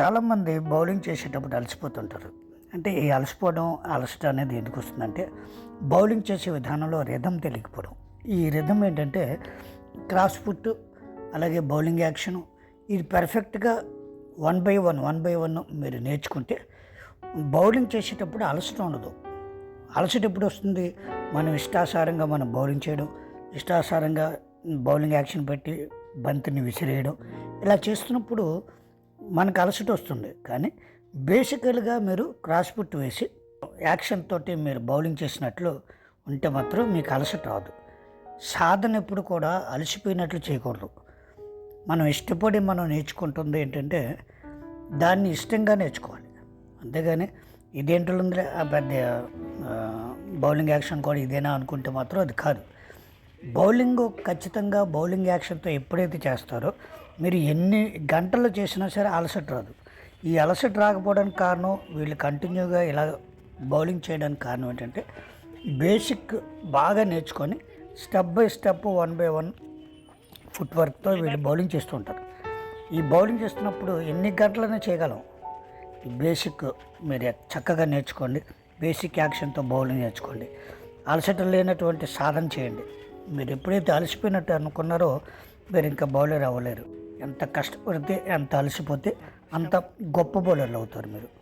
చాలామంది బౌలింగ్ చేసేటప్పుడు అలసిపోతుంటారు. అంటే ఈ అలసిపోవడం అలసట అనేది ఎందుకు వస్తుందంటే బౌలింగ్ చేసే విధానంలో రిధం తెలియకపోవడం. ఈ రిధం ఏంటంటే క్రాస్ ఫుట్ అలాగే బౌలింగ్ యాక్షను ఇది పర్ఫెక్ట్గా one by one one by one మీరు నేర్చుకుంటే బౌలింగ్ చేసేటప్పుడు అలసట ఉండదు. అలసట ఎప్పుడు వస్తుంది? మనం ఇష్టాసారంగా మనం బౌలింగ్ చేయడం ఇష్టాసారంగా బౌలింగ్ యాక్షన్ పెట్టి బంతిని విసిరేయడం ఇలా చేస్తున్నప్పుడు మనకు అలసట వస్తుంది. కానీ బేసికల్గా మీరు క్రాస్ పుట్ వేసి యాక్షన్ తోటి మీరు బౌలింగ్ చేసినట్లు ఉంటే మాత్రం మీకు అలసట రాదు. సాధన ఎప్పుడు కూడా అలసిపోయినట్లు చేయకూడదు. మనం ఇష్టపడి మనం నేర్చుకుంటుంది ఏంటంటే దాన్ని ఇష్టంగా నేర్చుకోవాలి. అంతేగాని ఇదేంటో ఆ పెద్ద బౌలింగ్ యాక్షన్ కూడా ఇదేనా అనుకుంటే మాత్రం అది కాదు. బౌలింగ్ ఖచ్చితంగా బౌలింగ్ యాక్షన్తో ఎప్పుడైతే చేస్తారో మీరు ఎన్ని గంటలు చేసినా సరే అలసట రాదు. ఈ అలసట రాకపోవడానికి కారణం వీళ్ళు కంటిన్యూగా ఇలా బౌలింగ్ చేయడానికి కారణం ఏంటంటే బేసిక్ బాగా నేర్చుకొని step by step one by one foot వర్క్తో వీళ్ళు బౌలింగ్ చేస్తుంటారు ఈ బౌలింగ్ చేస్తున్నప్పుడు ఎన్ని గంటలైనా చేయగలం. ఈ బేసిక్ మీరు చక్కగా నేర్చుకోండి. బేసిక్ యాక్షన్తో బౌలింగ్ నేర్చుకోండి. అలసట లేనటువంటి సాధన చేయండి. మీరు ఎప్పుడైతే అలసిపోయినట్టు అనుకున్నారో మీరు ఇంకా బౌలర్ అవ్వలేరు. ఎంత కష్టపడితే ఎంత అలసిపోతే అంత గొప్ప బౌలర్లు అవుతారు మీరు.